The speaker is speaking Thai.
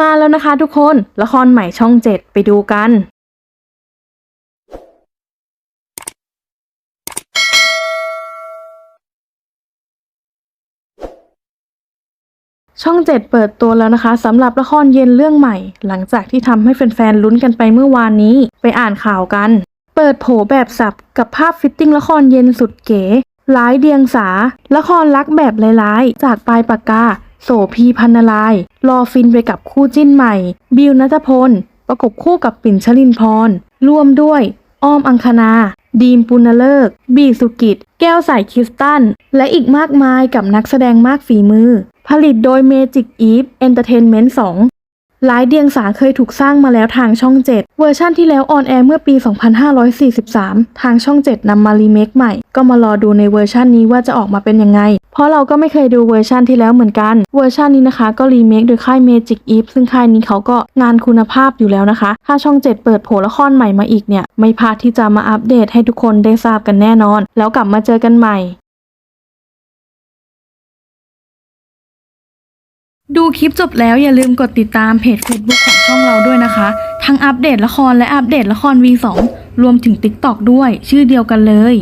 มาแล้วนะคะทุกคน ละครใหม่ช่องเจ็ดไปดูกัน ช่องเจ็ดเปิดตัวแล้วนะคะสำหรับละครเย็นเรื่องใหม่ หลังจากที่ทำให้แฟนๆลุ้นกันไปเมื่อวานนี้ไปอ่านข่าวกัน เปิดโผแบบสับกับภาพฟิตติ้งละครเย็นสุดเก๋ร้ายเดียงสา ละครรักแบบร้ายๆ จากปลายปากกา โสพีพันนลายรอฟินไปกับคู่จิ้นใหม่ บิวนัทพล ประกบคู่กับปิ่นชลินพร ร่วมด้วย อ้อมอังคณา ดีมปุณเลิก บีสุกิจ แก้วใสคริสตัน และอีกมากมายกับนักแสดงมากฝีมือ ผลิตโดย Magic Eve Entertainment 2 หลายเดียงสาเคยถูกสร้างมาแล้วทางช่อง 7 เวอร์ชั่นที่แล้วออนแอร์เมื่อปี 2543 ทางช่อง 7นำมารีเมคใหม่ ก็มารอดูในเวอร์ชันนี้ว่าจะออกมาเป็นยังไง เพราะเราก็ไม่เคยดูเวอร์ชันที่แล้วเหมือนกัน เวอร์ชันนี้นะคะ ก็รีเมคโดยค่าย Magic Eve ซึ่งค่ายนี้เขาก็งานคุณภาพอยู่แล้วนะคะ ถ้าช่อง 7 เปิดโผละครใหม่มาอีกเนี่ย ไม่พลาดที่จะมาอัปเดตให้ทุกคนได้ทราบกันแน่นอน แล้วกลับมาเจอกันใหม่ ดูคลิปจบแล้วอย่าลืมกดติดตามเพจ Facebook ของช่องเราด้วยนะคะ ทั้งอัปเดตละครและอัปเดตละคร V2 รวมถึง TikTok ด้วย ชื่อเดียวกันเลย